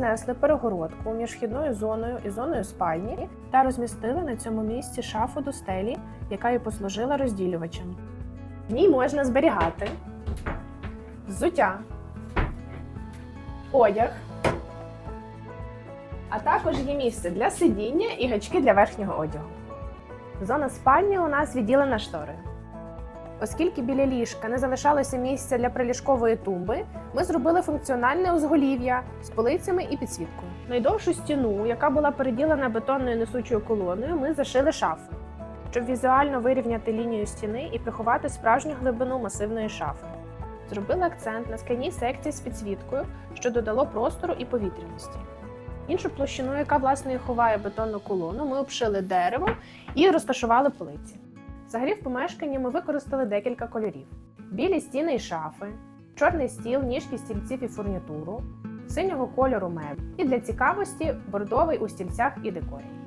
знесли перегородку між вхідною зоною і зоною спальні та розмістили на цьому місці шафу до стелі, яка і послужила розділювачем. В ній можна зберігати взуття, одяг, а також є місце для сидіння і гачки для верхнього одягу. Зона спальні у нас відділена шторою. Оскільки біля ліжка не залишалося місця для приліжкової тумби, ми зробили функціональне узголів'я з полицями і підсвіткою. Найдовшу стіну, яка була переділена бетонною несучою колоною, ми зашили шафою, щоб візуально вирівняти лінію стіни і приховати справжню глибину масивної шафи. Зробили акцент на скляні секції з підсвіткою, що додало простору і повітряності. Іншу площину, яка власне і ховає бетонну колону, ми обшили деревом і розташували полиці. Загрів помешканні ми використали декілька кольорів: білі стіни і шафи, чорний стіл, ніжки стільців і фурнітуру, синього кольору меблі і для цікавості бордовий у стільцях і декорі.